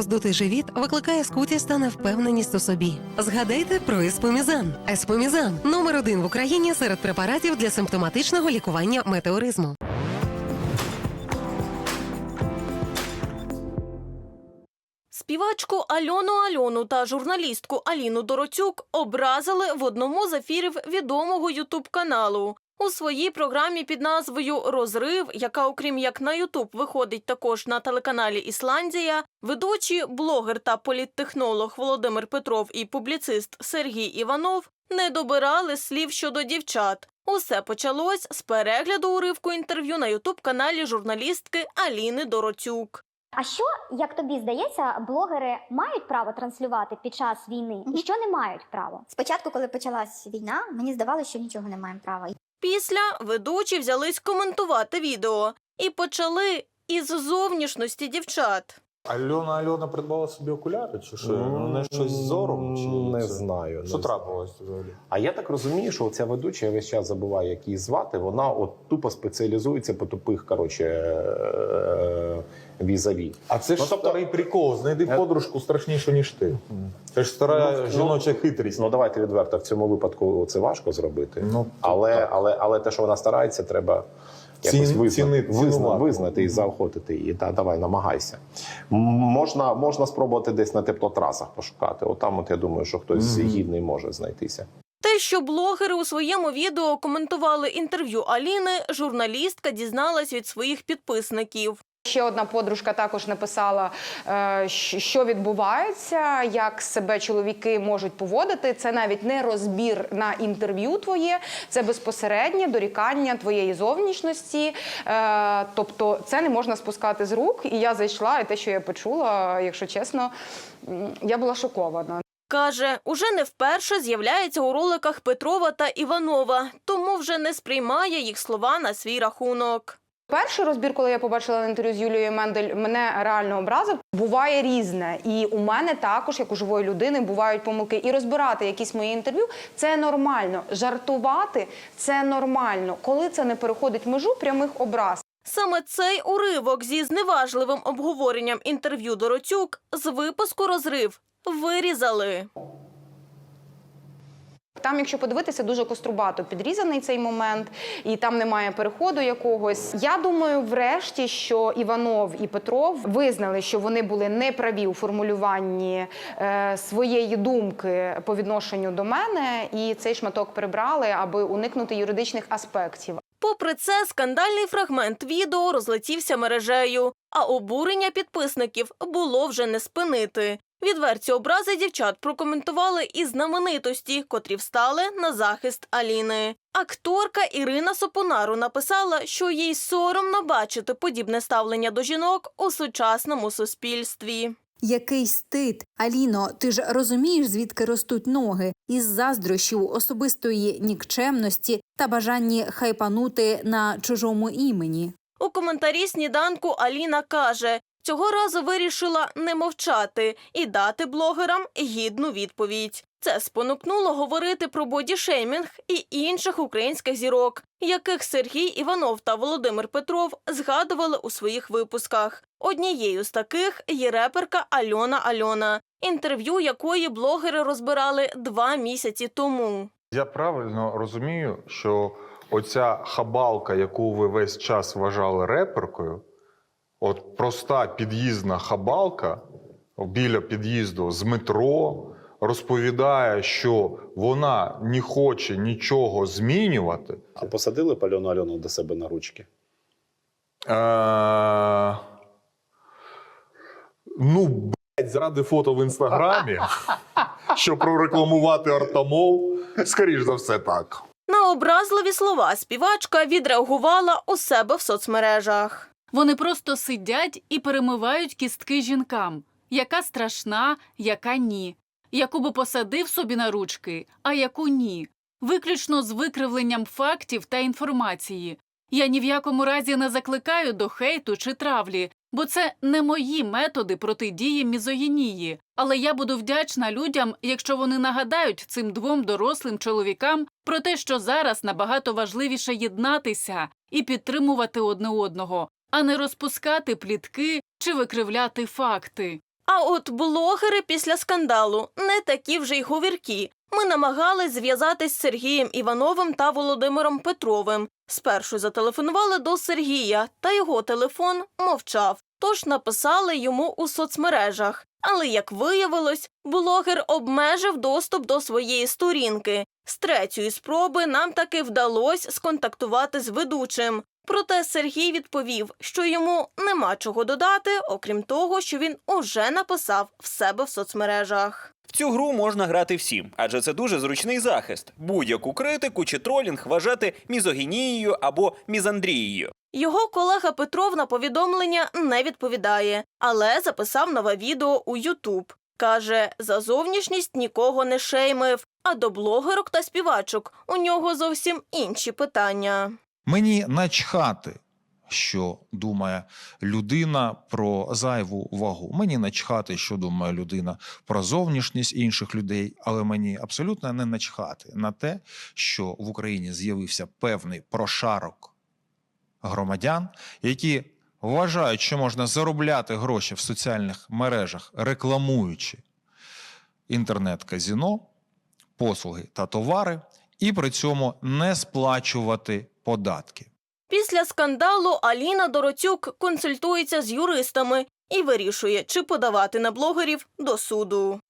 роздутий живіт викликає скутість та невпевненість у собі. Згадайте про еспомізан. Еспомізан номер один в Україні серед препаратів для симптоматичного лікування метеоризму. Співачку Альону Альону та журналістку Аліну Дороцюк образили в одному з ефірів відомого ютуб каналу. У своїй програмі під назвою Розрив, яка, окрім як на Ютуб, виходить також на телеканалі Ісландія, ведучі, блогер та політтехнолог Володимир Петров і публіцист Сергій Іванов не добирали слів щодо дівчат. Усе почалось з перегляду уривку інтерв'ю на Ютуб каналі журналістки Аліни Дороцюк. А що, як тобі здається, блогери мають право транслювати під час війни? І що не мають права? Спочатку, коли почалась війна, мені здавалося, що нічого не маємо права. Після ведучі взялись коментувати відео і почали із зовнішності дівчат. Альона Альона придбала собі окуляри, чи що? Ну, не щось з зором? Чи не це? знаю. Що не трапилось взагалі? А я так розумію, що ця ведуча, я весь час забуваю, як її звати. Вона от тупо спеціалізується по тупих, коротше, е, візаві. А це ж Ну, тобто- старий прикол. Знайди Е, подружку страшніше, ніж ти. Це ж стара Ну, жіноча хитрість. Ну давайте відверто, в цьому випадку це важко зробити. Ну, але, але, але те, що вона старається, треба. Якось визнати, і заохотити її. Та, давай, намагайся. Можна, можна спробувати десь на теплотрасах пошукати. Отам, от я думаю, що хтось Мгм. гідний може знайтися. Те, що блогери у своєму відео коментували інтерв'ю Аліни, журналістка дізналась від своїх підписників. Ще одна подружка також написала, е, що відбувається, як себе чоловіки можуть поводити. Це навіть не розбір на інтерв'ю твоє, це безпосереднє дорікання твоєї зовнішності. Е, Тобто це не можна спускати з рук. І я зайшла, і те, що я почула, якщо чесно, я була шокована. Каже, уже не вперше з'являється у роликах Петрова та Іванова, тому вже не сприймає їх слова на свій рахунок. Перший розбір, коли я побачила інтерв'ю з Юлією Мендель, мене реально образив. Буває різне, і у мене також, як у живої людини, бувають помилки. І розбирати якісь мої інтерв'ю це нормально. Жартувати це нормально, коли це не переходить межу прямих образ. Саме цей уривок зі зневажливим обговоренням інтерв'ю Дороцюк з випуску розрив вирізали. Там, якщо подивитися, дуже кострубато підрізаний цей момент, і там немає переходу якогось. Я думаю, врешті, що Іванов і Петров визнали, що вони були неправі у формулюванні е, своєї думки по відношенню до мене, і цей шматок прибрали, аби уникнути юридичних аспектів. Попри це, скандальний фрагмент відео розлетівся мережею, а обурення підписників було вже не спинити. Відверті образи дівчат прокоментували і знаменитості, котрі встали на захист Аліни. Акторка Ірина Сопонару написала, що їй соромно бачити подібне ставлення до жінок у сучасному суспільстві. Який стид, Аліно, ти ж розумієш, звідки ростуть ноги, із заздрощів, особистої нікчемності та бажанні хайпанути на чужому імені. У коментарі сніданку Аліна каже, цього разу вирішила не мовчати і дати блогерам гідну відповідь. Це спонукнуло говорити про бодішеймінг і інших українських зірок, яких Сергій Іванов та Володимир Петров згадували у своїх випусках. Однією з таких є реперка Альона Альона, інтерв'ю якої блогери розбирали два місяці тому. Я правильно розумію, що оця хабалка, яку ви весь час вважали реперкою, от проста під'їзна хабалка біля під'їзду з метро, розповідає, що вона не хоче нічого змінювати. А посадили б Альону Альону до себе на ручки? Е, ну, блядь, заради фото в інстаграмі, щоб прорекламувати Артамол, скоріш за все, так. На образливі слова співачка відреагувала у себе в соцмережах. Вони просто сидять і перемивають кістки жінкам, яка страшна, яка ні, яку би посадив собі на ручки, а яку ні, виключно з викривленням фактів та інформації. Я ні в якому разі не закликаю до хейту чи травлі, бо це не мої методи протидії мізогінії. Але я буду вдячна людям, якщо вони нагадають цим двом дорослим чоловікам про те, що зараз набагато важливіше єднатися і підтримувати одне одного, а не розпускати плітки чи викривляти факти. А от блогери після скандалу не такі вже й говіркі. Ми намагались зв'язатись з Сергієм Івановим та Володимиром Петровим. Спершу зателефонували до Сергія, та його телефон мовчав. Тож написали йому у соцмережах. Але як виявилось, блогер обмежив доступ до своєї сторінки. З третьої спроби нам таки вдалося сконтактувати з ведучим. Проте Сергій відповів, що йому нема чого додати, окрім того, що він уже написав в себе в соцмережах. В цю гру можна грати всім, адже це дуже зручний захист. Будь-яку критику чи тролінг вважати мізогінією або мізандрією. Його колега Петров на повідомлення не відповідає, але записав нове відео у Ютуб. Каже, за зовнішність нікого не шеймив, а до блогерок та співачок у нього зовсім інші питання. Мені начхати, що думає людина про зайву вагу. Мені начхати, що думає людина про зовнішність інших людей, але мені абсолютно не начхати на те, що в Україні з'явився певний прошарок громадян, які вважають, що можна заробляти гроші в соціальних мережах, рекламуючи інтернет-казіно, послуги та товари, і при цьому не сплачувати податки. Після скандалу Аліна Дороцюк консультується з юристами і вирішує, чи подавати на блогерів до суду.